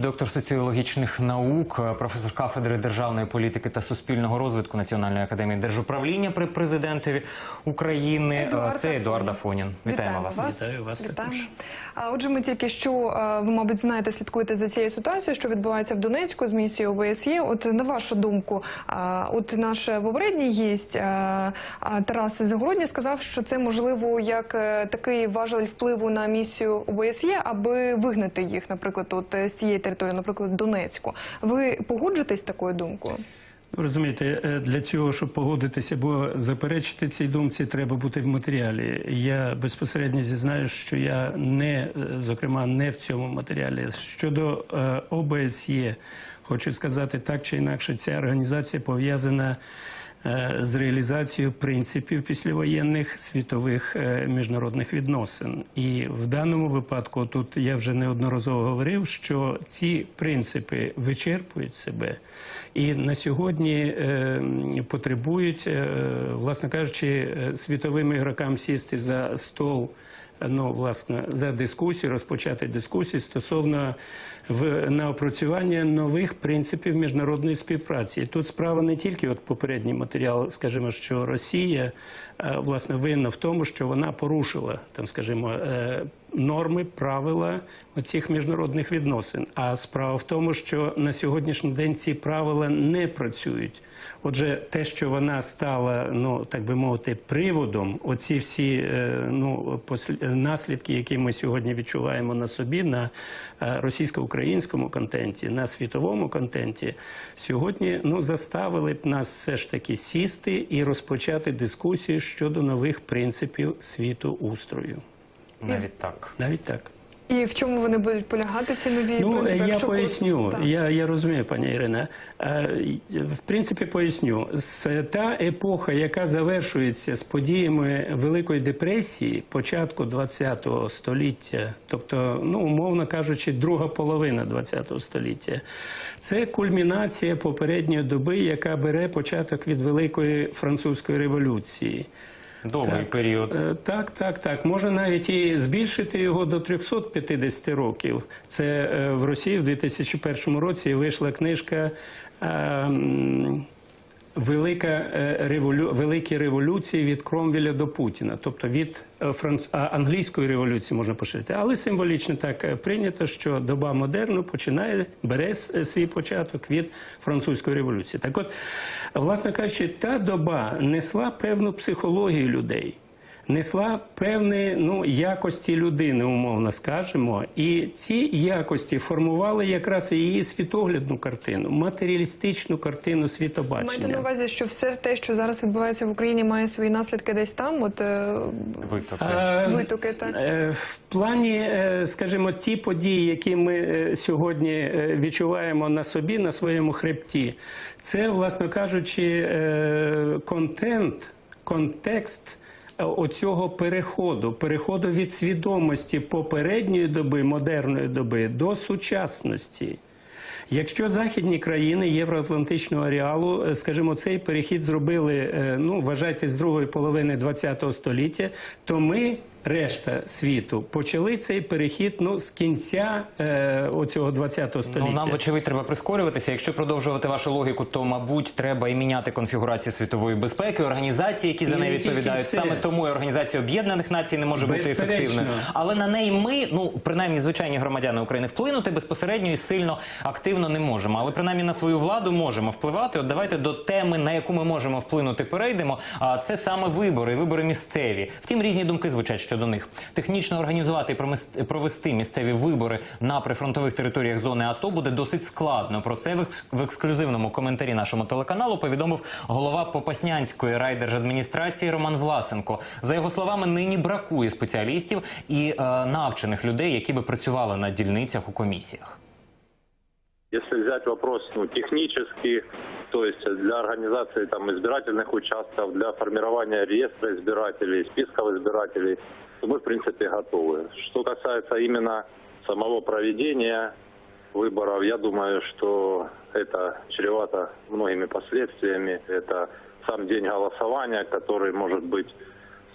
Доктор соціологічних наук, професор кафедри державної політики та суспільного розвитку Національної академії держуправління при президентові України. Едуард Це Едуард Афонін. Вітаємо, вас. вас. Вітаю вас Вітаємо. також. А, Отже, ми тільки що е, ви, мабуть, знаєте, слідкуєте за цією ситуацією, що відбувається в Донецьку з місією ОБСЄ. От на вашу думку, от наш попередній гість е, Тарас Загородній сказав, що це можливо як е, такий важель впливу на місію ОБСЄ, аби вигнати їх, наприклад, от е, з цієї території, наприклад, Донецьку. Ви погоджуєтесь з такою думкою? Ви Розумієте, е, для цього, щоб погодитися або заперечити цій думці, треба бути в матеріалі. Я безпосередньо зізнаю, що я не, е, зокрема, не в цьому матеріалі. Щодо е, ОБСЄ, хочу сказати так чи інакше, ця організація пов'язана з реалізацією принципів післявоєнних світових е, міжнародних відносин. І в даному випадку, тут я вже неодноразово говорив, що ці принципи вичерпують себе і на сьогодні е, потребують, е, власне кажучи, е, світовим ігрокам сісти за стол. Ну, власне, за дискусію, розпочати дискусію стосовно в на опрацювання нових принципів міжнародної співпраці. І тут справа не тільки от попередній матеріал, скажімо, що Росія власне винна в тому, що вона порушила там, скажімо, е, норми, правила оцих міжнародних відносин. А справа в тому, що на сьогоднішній день ці правила не працюють. Отже, те, що вона стала, ну так би мовити, приводом, оці всі е, ну наслідки, які ми сьогодні відчуваємо на собі, на е, російсько-українському контенті, на світовому контенті, сьогодні ну заставили б нас все ж таки сісти і розпочати дискусію щодо нових принципів світоустрою. Навіть так. Навіть так. І в чому вони будуть полягати ці нові Ну, принципи? я поясню. Так. Я, я розумію, пані Ірина. Е, В принципі, поясню. Та епоха, яка завершується з подіями Великої депресії, початку ХХ століття, тобто, ну, умовно кажучи, друга половина ХХ століття, це кульмінація попередньої доби, яка бере початок від Великої французької революції. Довгий Так. період. Е, Так, так, так. Можна навіть і збільшити його до 350 років. Це е, в Росії в 2001 році вийшла книжка. е, м, Велика е, револю... великі революції від Кромвеля до Путіна, тобто від е, франц... англійської революції можна поширити. Але символічно так е, прийнято, що доба модерну починає бере свій початок від французької революції. Так, от, власне кажучи, та доба несла певну психологію людей. Несла певні ну, якості людини, умовно скажемо, і ці якості формували якраз її світоглядну картину, матеріалістичну картину світобачення. Маєте на увазі, що все те, що зараз відбувається в Україні, має свої наслідки десь там, от е, Витоки. Е, витоки, так? е, В плані, е, скажімо, ті події, які ми е, сьогодні е, відчуваємо на собі, на своєму хребті, це, власно кажучи, е, контент, контекст. Оцього переходу, переходу від свідомості попередньої доби, модерної доби до сучасності. Якщо західні країни євроатлантичного ареалу, е, скажімо, цей перехід зробили, е, ну вважайте, з другої половини ХХ століття, то ми, решта світу, почали цей перехід ну з кінця е, оцього ХХ століття. Ну, нам, вочевидь, треба прискорюватися. Якщо продовжувати вашу логіку, то, мабуть, треба і міняти конфігурацію світової безпеки, організації, які за І неї не тільки відповідають. це. Саме тому і Організація Об'єднаних Націй не може бути Безперечно. ефективною. Але на неї ми, ну принаймні звичайні громадяни України, вплинути безпосередньо і сильно активно не можемо. Але принаймні на свою владу можемо впливати. От давайте до теми, на яку ми можемо вплинути, перейдемо. А це саме вибори, вибори місцеві. Втім, різні думки звучать щодо них. Технічно організувати і провести місцеві вибори на прифронтових територіях зони АТО буде досить складно. Про це в ексклюзивному коментарі нашому телеканалу повідомив голова Попаснянської райдержадміністрації Роман Власенко. За його словами, нині бракує спеціалістів і е, навчених людей, які би працювали на дільницях у комісіях. Если взять вопрос ну, технический, то есть для организации там, избирательных участков, для формирования реестра избирателей, списков избирателей, то мы, в принципе, готовы. Что касается именно самого проведения выборов, я думаю, что это чревато многими последствиями. Это сам день голосования, который может быть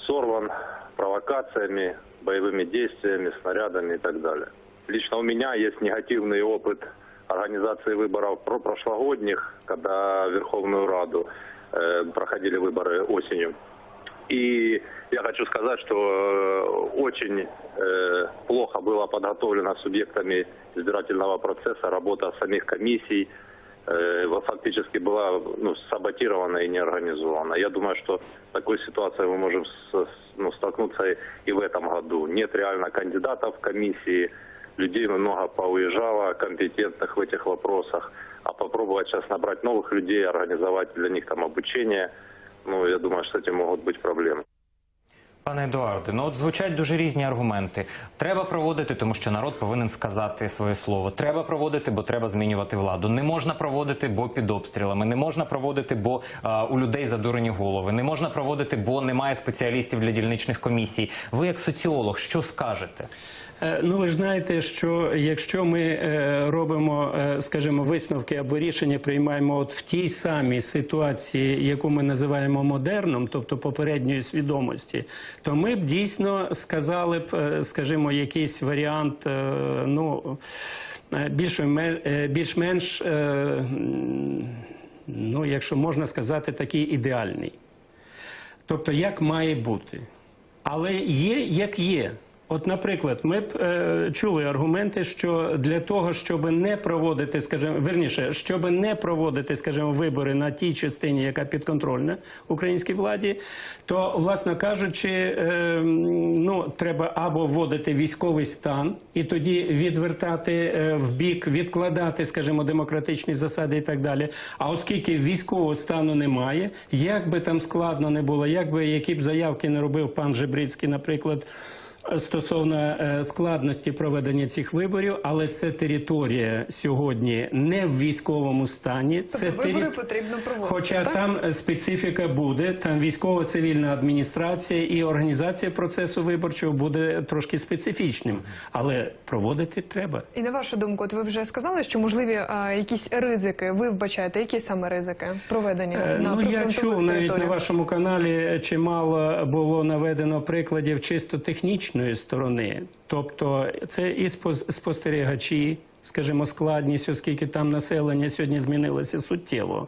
сорван провокациями, боевыми действиями, снарядами и так далее. лично у меня есть негативный опыт организации выборов про прошлогодних, когда в Верховную Раду э, проходили выборы осенью. И я хочу сказать, что э, очень э, плохо была подготовлена субъектами избирательного процесса работа самих комиссий, э, во- фактически была ну, саботирована и не организована. Я думаю, что с такой ситуацией мы можем с- с- ну, столкнуться и- и в этом году. Нет реально кандидатов в комиссии, людей много поуезжало, компетентных в этих вопросах. А попробовать сейчас набрать новых людей, организовать для них там обучение, ну, я думаю, что с этим могут быть проблемы. Пане Едуарде, ну от звучать дуже різні аргументи. Треба проводити, тому що народ повинен сказати своє слово. Треба проводити, бо треба змінювати владу. Не можна проводити, бо під обстрілами. Не можна проводити, бо а, у людей задурені голови. Не можна проводити, бо немає спеціалістів для дільничних комісій. Ви, як соціолог, що скажете? Е, Ну, ви ж знаєте, що якщо ми е, робимо, е, скажімо, висновки або рішення приймаємо от в тій самій ситуації, яку ми називаємо модерном, тобто попередньої свідомості, то ми б дійсно сказали б, скажімо, якийсь варіант, ну більш- більш-менш, ну, якщо можна сказати, такий ідеальний. Тобто, як має бути. Але є як є. От, наприклад, ми б е, чули аргументи, що для того, щоб не проводити, скажімо, верніше, щоб не проводити, скажімо, вибори на тій частині, яка підконтрольна українській владі, то, власне кажучи, е, ну треба або вводити військовий стан і тоді відвертати е, в бік, відкладати, скажімо, демократичні засади і так далі. А оскільки військового стану немає, як би там складно не було, як би які б заявки не робив пан Жебрицький, наприклад. Стосовно е, складності проведення цих виборів, але це територія сьогодні не в військовому стані. Це Тобто вибори тері- потрібно проводити, Хоча так? там е, специфіка буде, там військово-цивільна адміністрація і організація процесу виборчого буде трошки специфічним, але проводити треба. І на вашу думку, от ви вже сказали, що можливі а, якісь ризики. Ви вбачаєте, які саме ризики проведення Е, на Ну, я чув навіть на вашому каналі чимало було наведено прикладів чисто технічної сторони. Тобто, це і спос- спостерігачі, скажімо, складність, оскільки там населення сьогодні змінилося суттєво.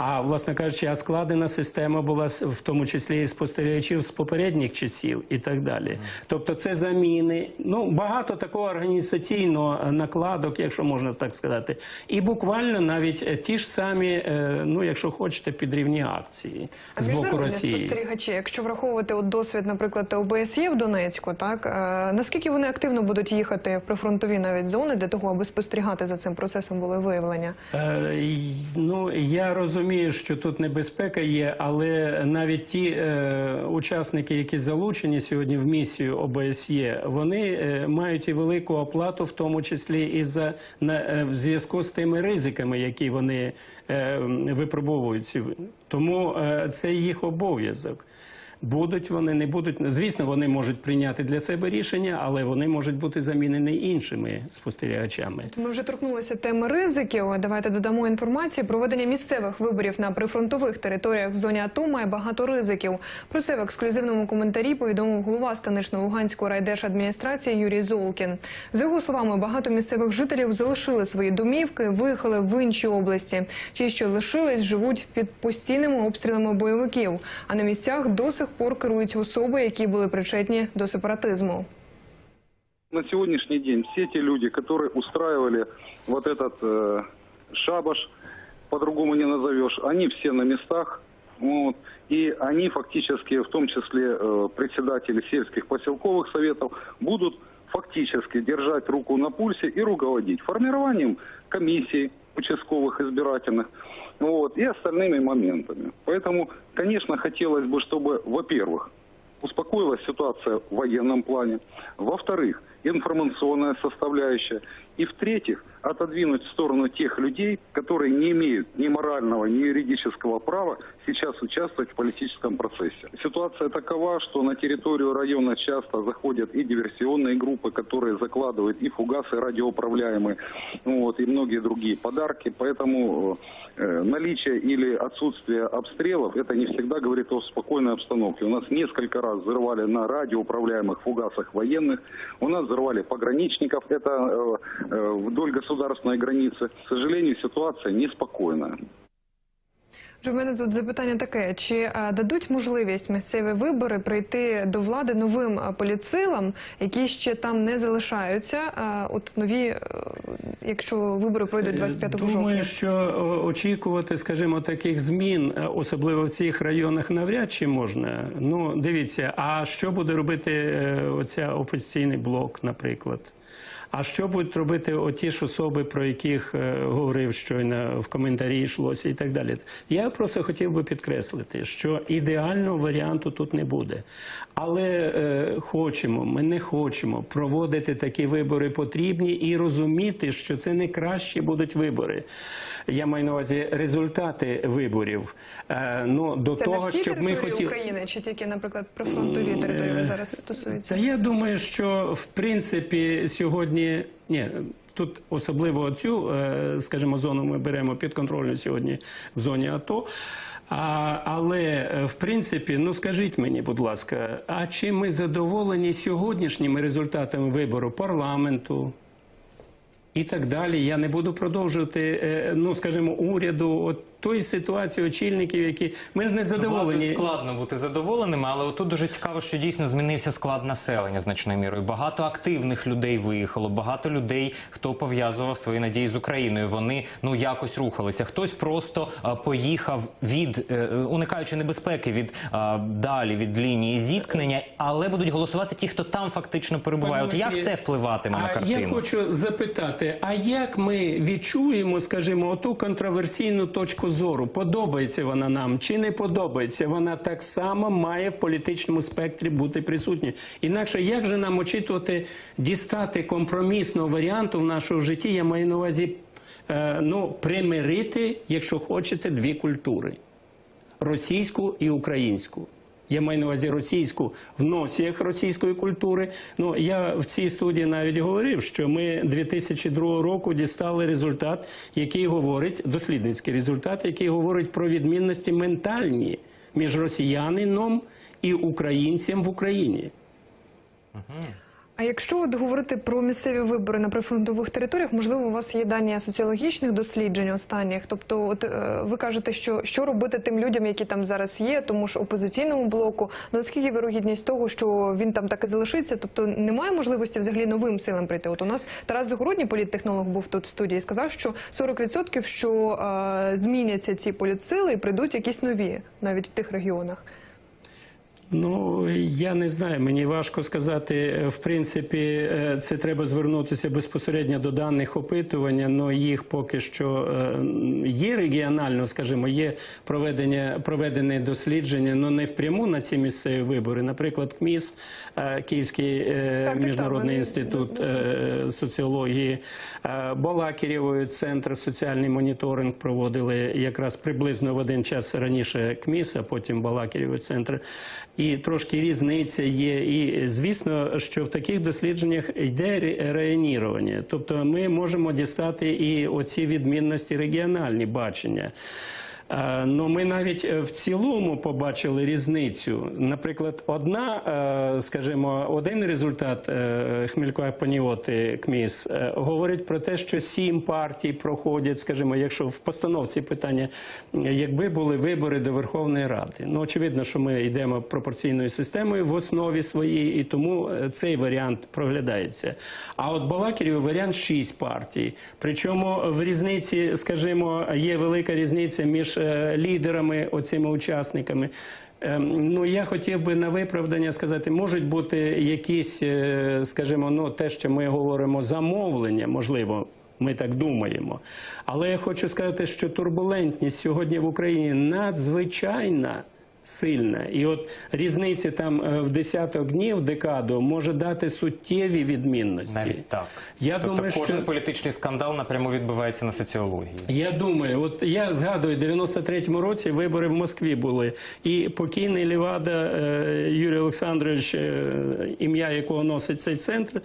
А власне кажучи, а складена система була в тому числі і спостерігачів з попередніх часів і так далі. Тобто, це заміни. Ну багато такого організаційного е, накладок, якщо можна так сказати, і буквально навіть е, ті ж самі, е, ну якщо хочете, підрівні акції А з боку Росії. спостерігачі, якщо враховувати от досвід, наприклад, ОБСЄ в Донецьку, так е, наскільки вони активно будуть їхати в прифронтові навіть зони для того, аби спостерігати за цим процесом волевиявлення? Е, Ну я розумію, що тут небезпека є, але навіть ті е, учасники, які залучені сьогодні в місію ОБСЄ, вони е, мають і велику оплату, в тому числі і за на е, в зв'язку з тими ризиками, які вони е, випробовують. Тому е, це їх обов'язок. Будуть вони, не будуть. Звісно, вони можуть прийняти для себе рішення, але вони можуть бути замінені іншими спостерігачами. Ми вже торкнулися теми ризиків. Давайте додамо інформації. Проведення місцевих виборів на прифронтових територіях в зоні АТО має багато ризиків. Про це в ексклюзивному коментарі повідомив голова станично-луганської райдержадміністрації Юрій Золкін. За його словами, багато місцевих жителів залишили свої домівки, виїхали в інші області. Ті, що лишились, живуть під постійними обстрілами бойовиків. А на місцях до сих пор керують особи, які були причетні до сепаратизму. На сегодняшний день все те люди, которые устраивали вот этот э, шабаш, по-другому не назовешь, они все на местах. Вот, и они фактически, в том числе председатели сельских поселковых советов, будут фактически держать руку на пульсе и руководить формированием комиссий участковых избирательных вот, и остальными моментами. Поэтому, конечно, хотелось бы, чтобы, во-первых, успокоилась ситуация в военном плане. Во-вторых, информационная составляющая. И в-третьих, отодвинуть в сторону тех людей, которые не имеют ни морального, ни юридического права сейчас участвовать в политическом процессе. Ситуация такова, что на территорию района часто заходят и диверсионные группы, которые закладывают и фугасы радиоуправляемые, ну вот, и многие другие подарки. Поэтому э, наличие или отсутствие обстрелов, это не всегда говорит о спокойной обстановке. У нас несколько раз взрывали на радиоуправляемых фугасах военных, у нас взрывали пограничников, это э, вдоль государственной границы. К сожалению, ситуация неспокойная. В мене тут запитання таке: чи е, дадуть можливість місцеві вибори прийти до влади новим е, політсилам, які ще там не залишаються? е, От нові, якщо вибори пройдуть 25 Думаю, жовтня? що очікувати, скажімо, таких змін, особливо в цих районах, навряд чи можна. Ну, дивіться, а що буде робити оця опозиційний блок, наприклад? А що будуть робити оті ж особи, про яких е, говорив щойно в коментарі йшлося і так далі? Я просто хотів би підкреслити, що ідеального варіанту тут не буде. Але е, хочемо, ми не хочемо проводити такі вибори потрібні і розуміти, що це не кращі будуть вибори. Я маю на увазі результати виборів. Е, ну, до Це того, на всі щоб ми хотіли. України, чи тільки, наприклад, прифронтові території ви зараз стосується? Та я думаю, що в принципі сьогодні ні. Тут особливо цю, е, скажімо, зону ми беремо під контролем сьогодні в зоні АТО. А, але е, в принципі, ну скажіть мені, будь ласка, а чи ми задоволені сьогоднішніми результатами вибору парламенту? І так далі. Я не буду продовжувати, е, ну скажімо, уряду, от тої ситуації очільників, які ми ж не задоволені. Владою складно бути задоволеними, але отут дуже цікаво, що дійсно змінився склад населення значною мірою. Багато активних людей виїхало, багато людей, хто пов'язував свої надії з Україною. Вони ну якось рухалися. Хтось просто а, поїхав від е, уникаючи небезпеки від а, далі від лінії зіткнення, але будуть голосувати ті, хто там фактично перебуває. От як це впливатиме на картину? Я хочу запитати: а як ми відчуємо, скажімо, оту контроверсійну точку зору? Подобається вона нам чи не подобається? Вона так само має в політичному спектрі бути присутня. Інакше як же нам очікувати дістати компромісного варіанту в нашому житті? Я маю на увазі е, ну, примирити, якщо хочете, дві культури російську і українську. Я маю на увазі російську в носіях російської культури. Ну я в цій студії навіть говорив, що ми 2002 року дістали результат, який говорить дослідницький результат, який говорить про відмінності ментальні між росіянином і українцем в Україні. А якщо от говорити про місцеві вибори на прифронтових територіях, можливо, у вас є дані соціологічних досліджень останніх. Тобто, от е, ви кажете, що що робити тим людям, які там зараз є, тому ж опозиційному блоку, ну наскільки вирогідність того, що він там так і залишиться? Тобто немає можливості взагалі новим силам прийти. От у нас Тарас Загородній, політтехнолог, був тут в студії, сказав, що 40% що е, зміняться ці політсили і прийдуть якісь нові навіть в тих регіонах. Ну я не знаю. Мені важко сказати. В принципі, е, це треба звернутися безпосередньо до даних опитування. але їх поки що е, є регіонально, скажімо, є проведення проведені дослідження, але не впряму на ці місцеві вибори. Наприклад, КМІС, е, Київський міжнародний інститут соціології, Балакірєвої центр соціальний моніторинг проводили якраз приблизно в один час раніше КМІС, а потім Балакірєвий центр. І трошки різниця є. І звісно, що в таких дослідженнях йде ре- реанірування. Тобто ми можемо дістати і оці відмінності регіональні бачення. Е, Ну, ми навіть е, в цілому побачили різницю. Наприклад, одна, е, скажімо, один результат Хмелько Паніоти КМІС говорить про те, що сім партій проходять, скажімо, якщо в постановці питання, якби були вибори до Верховної Ради. Ну, очевидно, що ми йдемо пропорційною системою в основі своїй, і тому цей варіант проглядається. А от Балакірів варіант шість партій. Причому в різниці, скажімо, є велика різниця між е, лідерами, оцими учасниками. Ем, Ну, я хотів би на виправдання сказати, можуть бути якісь, е, скажімо, ну те, що ми говоримо, замовлення, можливо. Ми так думаємо. Але я хочу сказати, що турбулентність сьогодні в Україні надзвичайна. Сильна. І от різниця там е, в десяток днів, декаду може дати суттєві відмінності. Навіть так. Я тобто думаю, кожен що- політичний скандал напряму відбувається на соціології. Я думаю, от я згадую, в 93-му році вибори в Москві були, і покійний Лівада е, Юрій Олександрович, е, ім'я якого носить цей центр.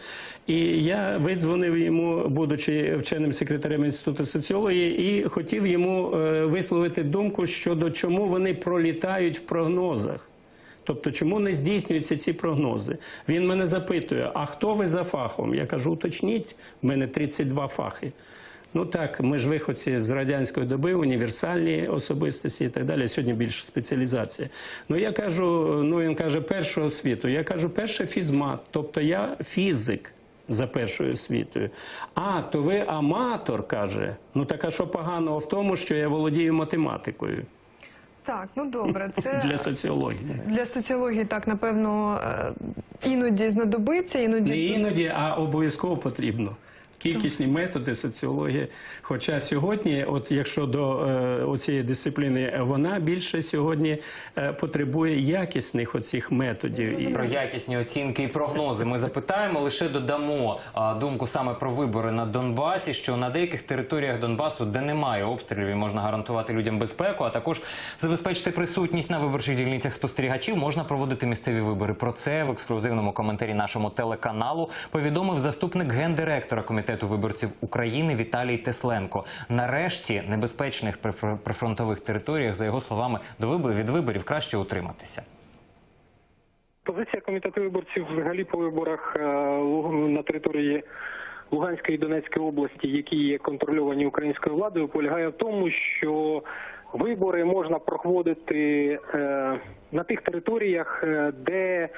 І я видзвонив йому, будучи вченим секретарем інституту соціології, і хотів йому висловити думку щодо чому вони пролітають в прогнозах. Тобто, чому не здійснюються ці прогнози? Він мене запитує: а хто ви за фахом? Я кажу, уточніть, в мене 32 фахи. Ну так, ми ж виходці з радянської доби, універсальні особистості і так далі. Сьогодні більше спеціалізація. Ну я кажу, ну він каже, першого освіту. Я кажу, перше фізмат, тобто я фізик. За першою освітою. А, то ви аматор, каже. Ну так а що поганого в тому, що я володію математикою Так, ну добре, це для соціології? для соціології так напевно е, іноді знадобиться, іноді Не іноді, а обов'язково потрібно. Кількісні методи соціології. Хоча сьогодні, от якщо до е, оцієї дисципліни, вона більше сьогодні е, потребує якісних оцих методів. І Про якісні оцінки і прогнози ми запитаємо. Лише додамо думку саме про вибори на Донбасі. Що на деяких територіях Донбасу, де немає обстрілів, і можна гарантувати людям безпеку, а також забезпечити присутність на виборчих дільницях спостерігачів, можна проводити місцеві вибори. Про це в ексклюзивному коментарі нашому телеканалу повідомив заступник гендиректора комітету виборців України Віталій Тесленко. Нарешті небезпечних приф- прифронтових територіях, за його словами, до виборів від виборів краще утриматися. Позиція комітету виборців взагалі по виборах е, на території Луганської і Донецької області, які є контрольовані українською владою, полягає в тому, що вибори можна проходити е, на тих територіях, е, де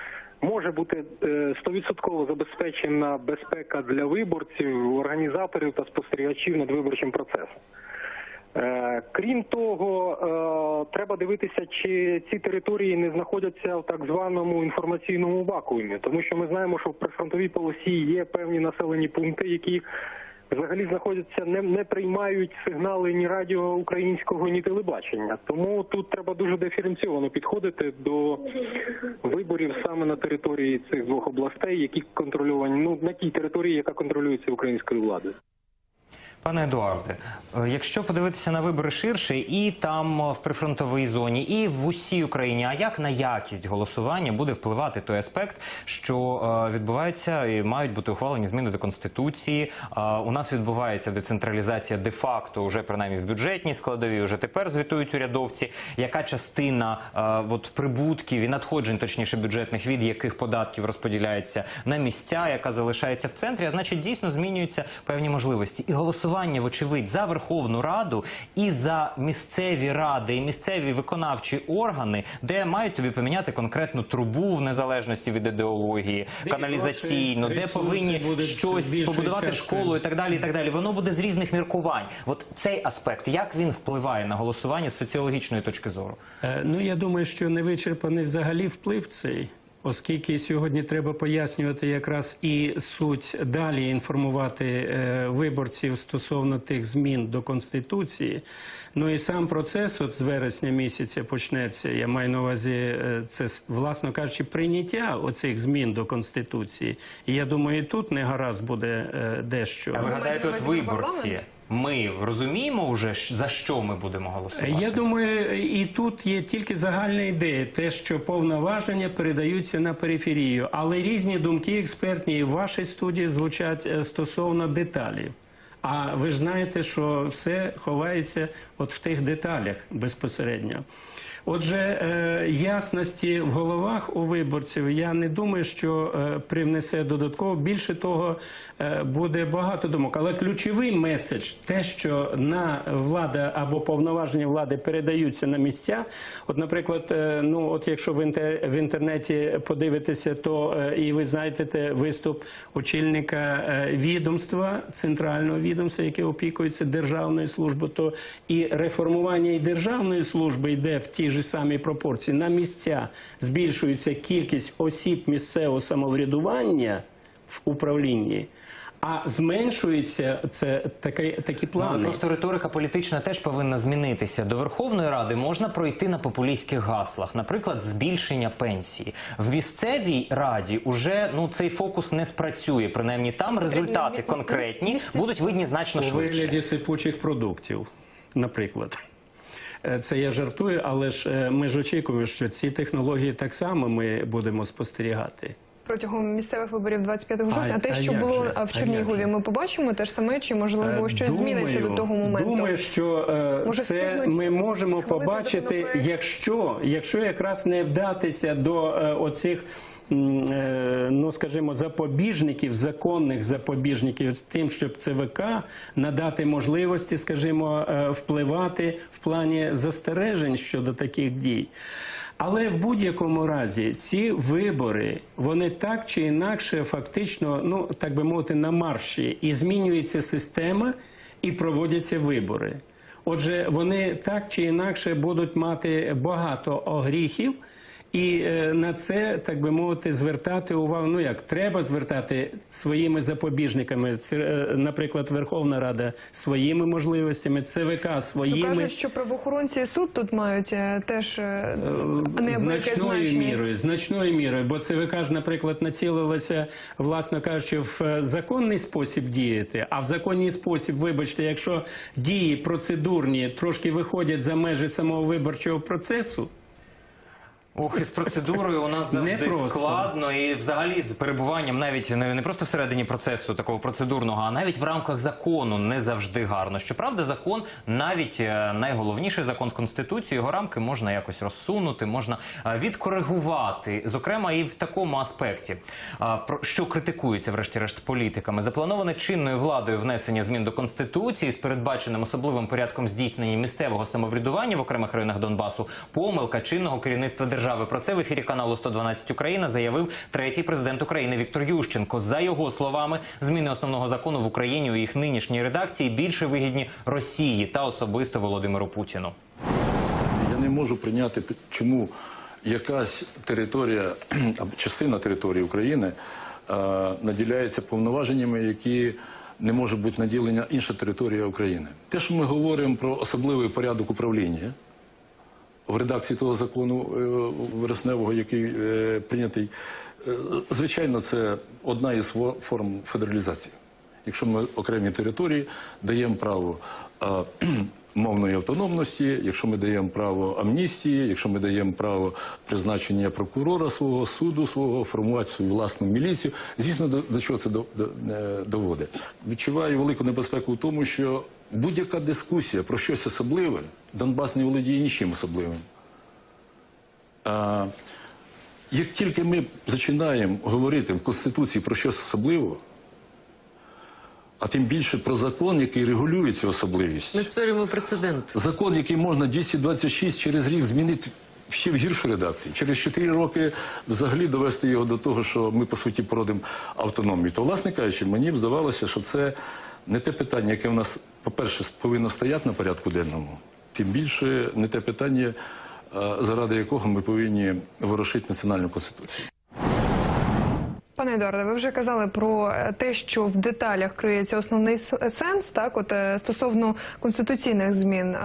може бути е, стовідсотково забезпечена безпека для виборців, організаторів та спостерігачів над виборчим процесом. Е, Крім того, е, треба дивитися, чи ці території не знаходяться в так званому інформаційному вакуумі, тому що ми знаємо, що в прифронтовій полосі є певні населені пункти, які взагалі знаходяться, не, не приймають сигнали ні радіо українського, ні телебачення. Тому тут треба дуже диференційовано підходити до виборів саме на території цих двох областей, які контрольовані ну на тій території, яка контролюється українською владою. Пане Едуарде, е, якщо подивитися на вибори ширше, і там е, в прифронтовій зоні, і в усій Україні, а як на якість голосування буде впливати той аспект, що е, відбувається і мають бути ухвалені зміни до конституції? У нас відбувається децентралізація де-факто, вже принаймні в бюджетній складовій, вже тепер звітують урядовці. Яка частина от прибутків і надходжень, точніше бюджетних, від яких податків розподіляється на місця, яка залишається в центрі, а значить дійсно змінюються певні можливості і голосування, вочевидь, за Верховну Раду і за місцеві ради, і місцеві виконавчі органи, де мають тобі поміняти конкретну трубу в незалежності від ідеології, Де каналізаційну, де повинні щось побудувати школу і так далі. І так далі. Воно буде з різних міркувань. От цей аспект, як він впливає на голосування з соціологічної точки зору? Е, Ну, я думаю, що не вичерпаний взагалі вплив цей, оскільки сьогодні треба пояснювати якраз і суть далі інформувати е, виборців стосовно тих змін до Конституції. Ну і сам процес от з вересня місяця почнеться. Я маю на увазі, е, це, власно кажучи, прийняття оцих змін до Конституції. І я думаю, і тут не гаразд буде е, дещо. А ви гадаєте, от виборці, парламент? Ми розуміємо вже за що ми будемо голосувати? Я думаю, і тут є тільки загальна ідея, те, що повноваження передаються на периферію, але різні думки експертні в вашій студії звучать е, стосовно деталей. А ви ж знаєте, що все ховається от в тих деталях безпосередньо. Отже, е, ясності в головах у виборців я не думаю, що е, привнесе додатково. Більше того, е, буде багато думок. Але ключовий меседж, те, що на влада або повноваження влади передаються на місця. От, наприклад, ну от якщо в інтер- в інтернеті подивитеся, то і ви знаєте те виступ очільника відомства, центрального відомства, яке опікується державною службою, то і реформування і державної служби йде в тій ж самій пропорції. На місця збільшується кількість осіб місцевого самоврядування в управлінні. А зменшується це такі, такі Ну, просто риторика політична теж повинна змінитися. До Верховної Ради можна пройти на популістських гаслах, наприклад, збільшення пенсії. В місцевій раді уже ну цей фокус не спрацює. Принаймні там результати конкретні будуть видні значно у вигляді сипучих продуктів, наприклад. Е, Це я жартую, але ж е, ми ж очікуємо, що ці технології так само ми будемо спостерігати. Протягом місцевих виборів 25 жовтня, а, А- те, що було же? в Чернігові, ми побачимо те ж саме, чи можливо Е, щось зміниться до того моменту? Думаю, що е, Може, це ми можемо побачити, якщо, якщо якраз не вдатися до е, оцих. Ну, скажімо, запобіжників, законних запобіжників тим, щоб ЦВК надати можливості, скажімо, впливати в плані застережень щодо таких дій. Але в будь-якому разі ці вибори вони так чи інакше фактично, ну так би мовити, на марші, і змінюється система, і проводяться вибори. Отже, вони так чи інакше будуть мати багато огріхів. І е, на це, так би мовити, звертати увагу. Ну як треба звертати своїми запобіжниками. Це, наприклад, Верховна Рада своїми можливостями, ЦВК Ну, своїми. кажуть, що правоохоронці і суд тут мають е, теж е, значною мірою, значною мірою, бо ЦВК ж, наприклад, націлилося, власно кажучи, в законний спосіб діяти. А в законний спосіб, вибачте, якщо дії процедурні трошки виходять за межі самого виборчого процесу. Ох, із процедурою у нас завжди Непросто. складно, і взагалі з перебуванням навіть не, не просто всередині процесу такого процедурного, а навіть в рамках закону не завжди гарно. Щоправда, закон, навіть е, найголовніший закон Конституції, його рамки можна якось розсунути, можна е, відкоригувати, зокрема і в такому аспекті. А, Про що критикується, врешті-решт, політиками? Заплановане чинною владою внесення змін до конституції з передбаченим особливим порядком здійснення місцевого самоврядування в окремих районах Донбасу. Помилка чинного керівництва держави. Про це в ефірі каналу 112 Україна заявив третій президент України Віктор Ющенко. За його словами, зміни основного закону в Україні у їх нинішній редакції більше вигідні Росії та особисто Володимиру Путіну. Я не можу прийняти, чому якась територія або частина території України е, наділяється повноваженнями, які не може бути наділена інша територія України. Те, що ми говоримо про особливий порядок управління в редакції того закону е, вересневого, який е, прийнятий, е, звичайно, це одна із форм федералізації. Якщо ми окремі території даємо право мовної автономності, якщо ми даємо право амністії, якщо ми даємо право призначення прокурора свого, суду свого, формувати свою власну міліцію, звісно, до, до чого це до, до, доводить. Відчуваю велику небезпеку в тому, що будь-яка дискусія про щось особливе, Донбас не володіє нічим особливим. А, як тільки ми починаємо говорити в Конституції про щось особливе, а тим більше про закон, який регулює цю особливість, Ми створюємо прецедент. закон, який можна 226 через рік змінити ще в гіршу редакцію, через 4 роки взагалі довести його до того, що ми по суті породимо автономію. То, власне кажучи, мені б здавалося, що це не те питання, яке в нас, по-перше, повинно стояти на порядку денному, тим більше не те питання, е, заради якого ми повинні ворушити національну конституцію. Пане Едуарде, ви вже казали про е, те, що в деталях криється основний сенс. Так, от е, стосовно конституційних змін,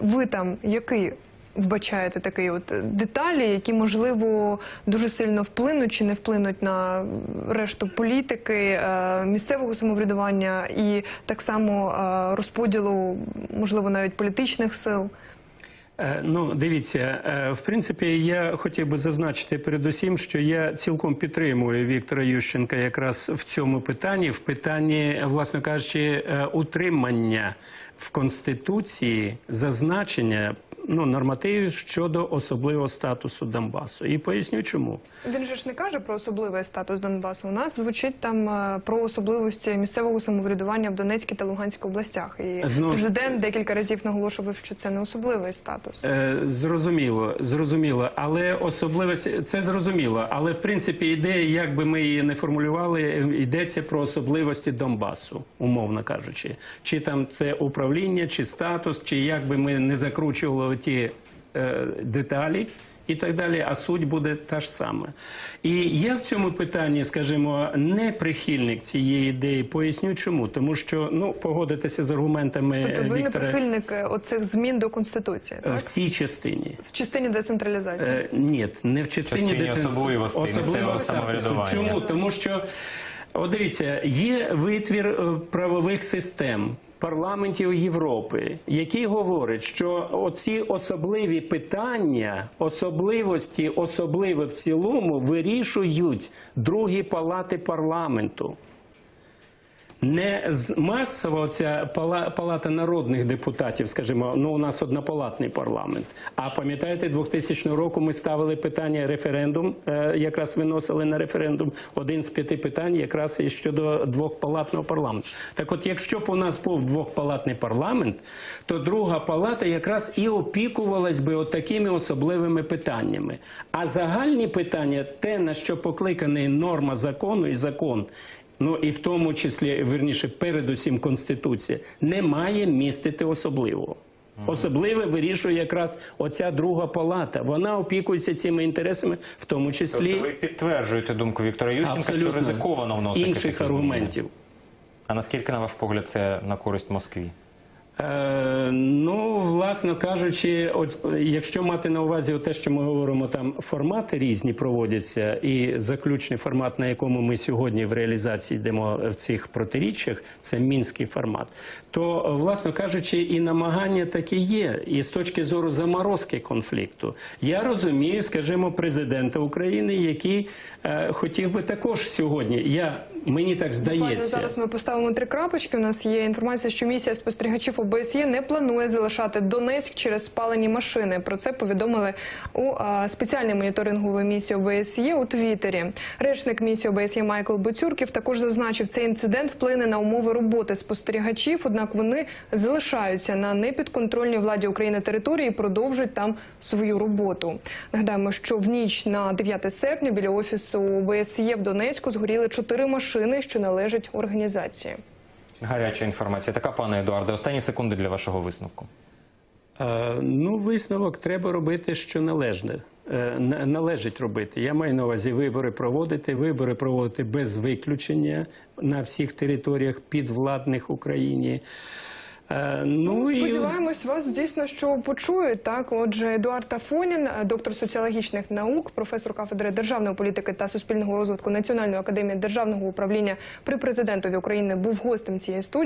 ви там який вбачаєте такий от деталі, які можливо дуже сильно вплинуть чи не вплинуть на решту політики, е, місцевого самоврядування і так само е, розподілу, можливо, навіть політичних сил. Е, Ну, дивіться, в принципі, я хотів би зазначити передусім, що я цілком підтримую Віктора Ющенка якраз в цьому питанні, в питанні, власне кажучи, утримання в Конституції зазначення ну, нормативів щодо особливого статусу Донбасу. І поясню чому. Він же ж не каже про особливий статус Донбасу. У нас звучить там е, про особливості місцевого самоврядування в Донецькій та Луганській областях. І Знову ж- президент декілька разів наголошував, що це не особливий статус. Е, Зрозуміло, зрозуміло, але особливості це зрозуміло. Але в принципі ідея, як би ми її не формулювали, йдеться про особливості Донбасу, умовно кажучи, чи там це управління, чи статус, чи як би ми не закручували ті е, деталі, і так далі, а суть буде та ж сама. І я в цьому питанні, скажімо, не прихильник цієї ідеї. Поясню чому. Тому що ну погодитися з аргументами Тобто ви не прихильник е, оцих змін до конституції, в цій частині. В частині децентралізації. Е, ні, не в частині, Частині децен- особливостей місцевого самоврядування. Чому? Тому що, от дивіться, є витвір е, правових систем. Парламентів Європи, який говорить, що оці особливі питання, особливості, особливе в цілому вирішують другі палати парламенту. Не з масово ця пала- палата народних депутатів, скажімо, ну у нас однопалатний парламент. А пам'ятаєте, 2000 року ми ставили питання референдум, е, якраз виносили на референдум один з п'яти питань, якраз і щодо двохпалатного парламенту. Так, от, якщо б у нас був двохпалатний парламент, то друга палата якраз і опікувалась би от такими особливими питаннями. А загальні питання, те на що покликаний норма закону і закон. Ну і в тому числі, верніше, передусім Конституція не має містити особливого. Особливе вирішує якраз оця друга палата. Вона опікується цими інтересами, в тому числі Тобто ви підтверджуєте думку Віктора Ющенка, що ризиковано вносити інших аргументів. А наскільки, на ваш погляд, це на користь Москві? Е, ну, власно кажучи, от якщо мати на увазі те, що ми говоримо, там формати різні проводяться, і заключний формат, на якому ми сьогодні в реалізації йдемо в цих протиріччях, це мінський формат. То, власно кажучи, і намагання такі є, і з точки зору заморозки конфлікту. Я розумію, скажімо, президента України, який е, хотів би також сьогодні. Я мені так Буквально здається. зараз ми поставимо три крапочки. У нас є інформація, що місія спостерігачів ОБСЄ не планує залишати Донецьк через спалені машини. Про це повідомили у а, спеціальній моніторинговій місії ОБСЄ у Твіттері. Речник місії ОБСЄ Майкл Буцюрків також зазначив, цей інцидент вплине на умови роботи спостерігачів. Однак вони залишаються на непідконтрольній владі України території і продовжують там свою роботу. Нагадаємо, що в ніч на 9 серпня біля офісу ОБСЄ в Донецьку згоріли чотири машини, що належать організації. Гаряча інформація. Така, пане Едуарде, останні секунди для вашого висновку. Е, Ну, висновок треба робити, що належне. Е, Належить робити. Я маю на увазі вибори проводити, вибори проводити без виключення на всіх територіях підвладних Україні. Е, Ну, і Сподіваємось, вас дійсно що почують. Так, отже, Едуард Тафонін, доктор соціологічних наук, професор кафедри державної політики та суспільного розвитку Національної академії державного управління при президентові України, був гостем цієї студії.